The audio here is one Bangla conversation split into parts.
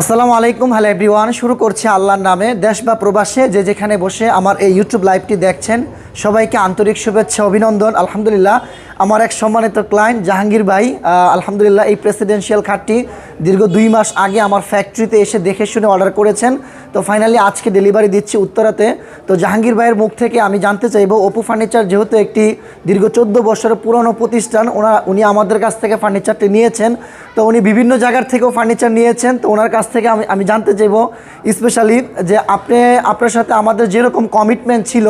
আসসালামু আলাইকুম। হ্যালো এভরিওয়ান, শুরু করছে আল্লাহর নামে। দেশ বা প্রবাসে যে যেখানে বসে আমার এই ইউটিউব লাইভটি দেখছেন, সবাইকে আন্তরিক শুভেচ্ছা, অভিনন্দন। আলহামদুলিল্লাহ, আমার এক সম্মানিত ক্লায়েন্ট জাহাঙ্গীর ভাই আলহামদুলিল্লাহ এই প্রেসিডেন্সিয়াল খাটটি দীর্ঘ দুই মাস আগে আমার ফ্যাক্টরিতে এসে দেখে শুনে অর্ডার করেছেন। তো ফাইনালি আজকে ডেলিভারি দিচ্ছি উত্তরাতে। তো জাহাঙ্গীর ভাইয়ের মুখ থেকে আমি জানতে চাইব, অপু ফার্নিচার যেহেতু একটি দীর্ঘ চোদ্দ বছরের পুরনো প্রতিষ্ঠান ওনা উনি আমাদের কাছ থেকে ফার্নিচারটি নিয়েছেন। তো উনি বিভিন্ন জায়গার থেকেও ফার্নিচার নিয়েছেন। তো ওনার কাছ থেকে আমি আমি জানতে চাইব স্পেশালি যে আপনি, আপনার সাথে আমাদের যেরকম কমিটমেন্ট ছিল,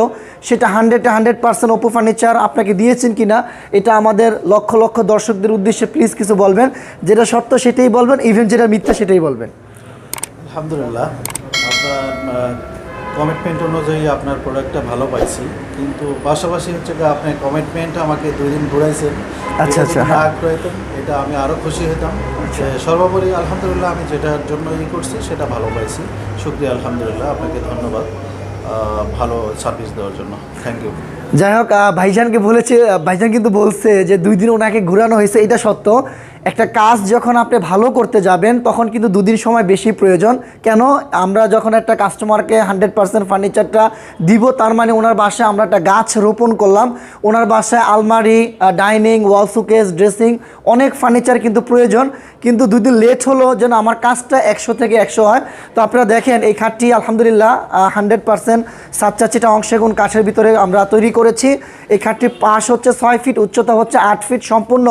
সেটা হান্ড্রেডে হান্ড্রেড পার্সেন্ট ওপো ফার্নিচার আপনাকে দিয়েছেন কি না এটা আমাদের লক্ষ লক্ষ দর্শকদের উদ্দেশ্যে প্লিজ কিছু বলবেন। যেটা সত্য সেটাই বলবেন ইভেন যেটা মিথ্যা সেটাই বলবেন। আলহামদুলিল্লাহ। কমিটমেন্ট অনুযায়ী আপনার প্রোডাক্টটা ভালো পাইছি। কিন্তু পাশাপাশি হচ্ছে যে আপনি কমিটমেন্ট আমাকে দুই দিন ঘুরাইছেন। আচ্ছা, আচ্ছা, হ্যাঁ। না এটা আমি আরও খুশি হতাম যে সর্বোপরি আলহামদুলিল্লাহ আমি যেটার জন্য ই করছি সেটা ভালো পাইছি। শুক্রিয়া আলহামদুলিল্লাহ আপনাকে ধন্যবাদ। ভালো সার্ভিস দেওয়ার জন্য। থ্যাংক ইউ যাই হোক ভাইজানকে বলেছে ভাইজান কিন্তু বলছে যে দুই দিন ওনাকে ঘুরানো হয়েছে এটা সত্য। একটা কাজ যখন আপনি ভালো করতে যাবেন, তখন কিন্তু দুদিন সময় বেশি প্রয়োজন। কেন? আমরা যখন একটা কাস্টমারকে হান্ড্রেড পার্সেন্ট ফার্নিচারটা দিব, তার মানে ওনার বাসায় আমরা একটা গাছ রোপণ করলাম। ওনার বাসায় আলমারি ডাইনিং ওয়াল সুকেস ড্রেসিং অনেক ফার্নিচার কিন্তু প্রয়োজন। কিন্তু দুদিন লেট হলো, যেন আমার কাজটা একশো থেকে একশো হয়। তো আপনারা দেখেন, এই খাটটি আলহামদুলিল্লাহ হান্ড্রেড পার্সেন্ট সাতচা চিটা অংশেগুণ কাঠের ভিতরে আমরা তৈরি করেছি। এই খাটটির পাশ হচ্ছে ছয় ফিট উচ্চতা হচ্ছে আট ফিট সম্পূর্ণ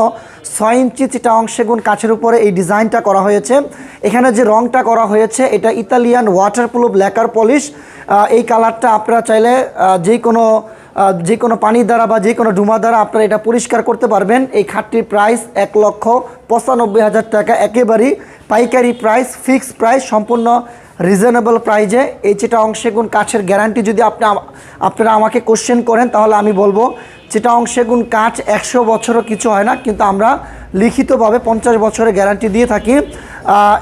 ছয় ইঞ্চি চিটা অংশেগুণ কাঠের উপরে এই ডিজাইনটা করা হয়েছে। এখানে যে রংটা করা হয়েছে, এটা Italian water waterproof lacquer polish এই কালারটা আপনারা চাইলে যে কোনো যে কোনো পানি দ্বারা বা যে কোনো ডুমা দ্বারা আপনারা এটা পরিষ্কার করতে পারবেন। এই খাটটির প্রাইস এক লক্ষ পঁচানব্বই হাজার টাকা। একেবারেই পাইকারি প্রাইস ফিক্সড প্রাইস সম্পূর্ণ রিজনেবল প্রাইজে এই যেটা অংশেগুণ কাঠের গ্যারান্টি যদি আপনি আপনারা আমাকে কোশ্চেন করেন, তাহলে আমি বলব যেটা অংশেগুণ কাঠ একশো বছরও কিছু হয় না, কিন্তু আমরা লিখিতভাবে পঞ্চাশ বছরের গ্যারান্টি দিয়ে থাকি।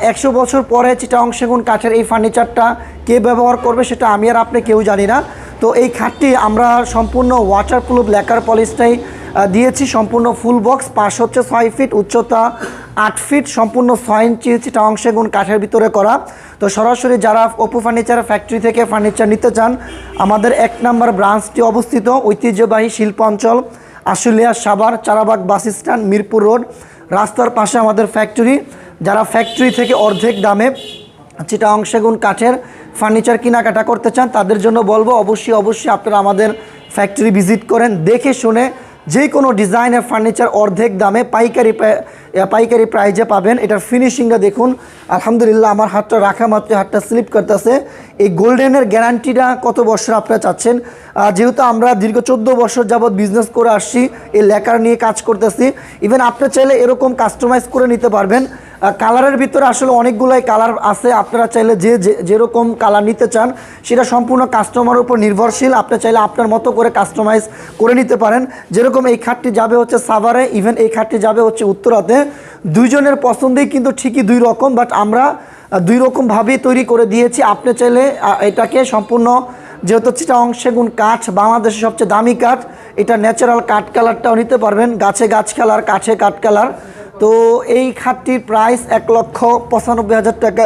একশো বছর পরে চিটা অংশেগুণ কাঠের এই ফার্নিচারটা কে ব্যবহার করবে সেটা আমি আর আপনি কেউ জানি না। তো এই খাটটি আমরা সম্পূর্ণ ওয়াটারপ্রুফ ল্যাকার পলিশটাই দিয়েছি। সম্পূর্ণ ফুল বক্স পাশ হচ্ছে ছয় ফিট উচ্চতা আট ফিট সম্পূর্ণ ছয় ইঞ্চি চিটা অংশেগুণ কাঠের ভিতরে করা। তো সরাসরি যারা অপু ফার্নিচার ফ্যাক্টরি থেকে ফার্নিচার নিতে চান, আমাদের এক নম্বর ব্রাঞ্চটি অবস্থিত ঐতিহ্যবাহী শিল্পাঞ্চল Ashulia, Savar, Charabag bus stand, Mirpur road, রাস্তার পাশে আমাদের ফ্যাক্টরি যারা ফ্যাক্টরি থেকে অর্ধেক দামে চিটা অংশেগুণ কাঠের ফার্নিচার কেনাকাটা করতে চান, তাদের জন্য বলব, অবশ্যই অবশ্যই আপনারা আমাদের ফ্যাক্টরি ভিজিট করেন। দেখে শুনে যে কোনো ডিজাইনের ফার্নিচার অর্ধেক দামে পাইকারি পাইকারি প্রাইজে পাবেন। এটার ফিনিশিংটা দেখুন। আলহামদুলিল্লাহ, আমার হাতটা রাখা মাত্র হাতটা স্লিপ করতেছে। এই গোল্ডেনের গ্যারান্টিটা কত বছর আপনারা চাচ্ছেন? যেহেতু আমরা দীর্ঘ চোদ্দ বছর যাবৎ বিজনেস করে আসছি, এই লেকার নিয়ে কাজ করতেছি ইভেন আপনি চাইলে এরকম কাস্টমাইজ করে নিতে পারবেন। কালারের ভিতরে আসলে অনেকগুলাই কালার আছে। আপনারা চাইলে যে যেরকম কালার নিতে চান, সেটা সম্পূর্ণ কাস্টমার উপর নির্ভরশীল। আপনি চাইলে আপনার মতো করে কাস্টমাইজ করে নিতে পারেন। যেরকম এই খাটটি যাবে হচ্ছে সাভারে ইভেন এই খাটটি যাবে হচ্ছে উত্তরাতে। দুইজনের পছন্দেই কিন্তু ঠিকই দুই রকম বাট আমরা দুই রকমভাবেই তৈরি করে দিয়েছি। আপনি চাইলে এটাকে সম্পূর্ণ যেহেতু চিটা অংশেগুণ কাঠ, বাংলাদেশের সবচেয়ে দামি কাঠ, এটা ন্যাচারাল কাঠ কালারটাও নিতে পারবেন। গাছে গাছ কালার কাঠে কাঠ কালার তো এই খাটটির প্রাইস এক লক্ষ পঁচানব্বই হাজার টাকা।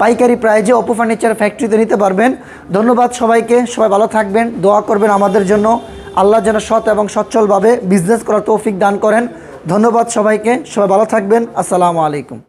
পাইকারি প্রাইজে অপু ফার্নিচার ফ্যাক্টরিতে নিতে পারবেন। ধন্যবাদ সবাইকে, সবাই ভালো থাকবেন, দোয়া করবেন আমাদের জন্য। আল্লাহ যেন সৎ এবং সচ্ছলভাবে বিজনেস করার তৌফিক দান করেন। ধন্যবাদ সবাইকে, সবাই ভালো থাকবেন। আসসালামু আলাইকুম।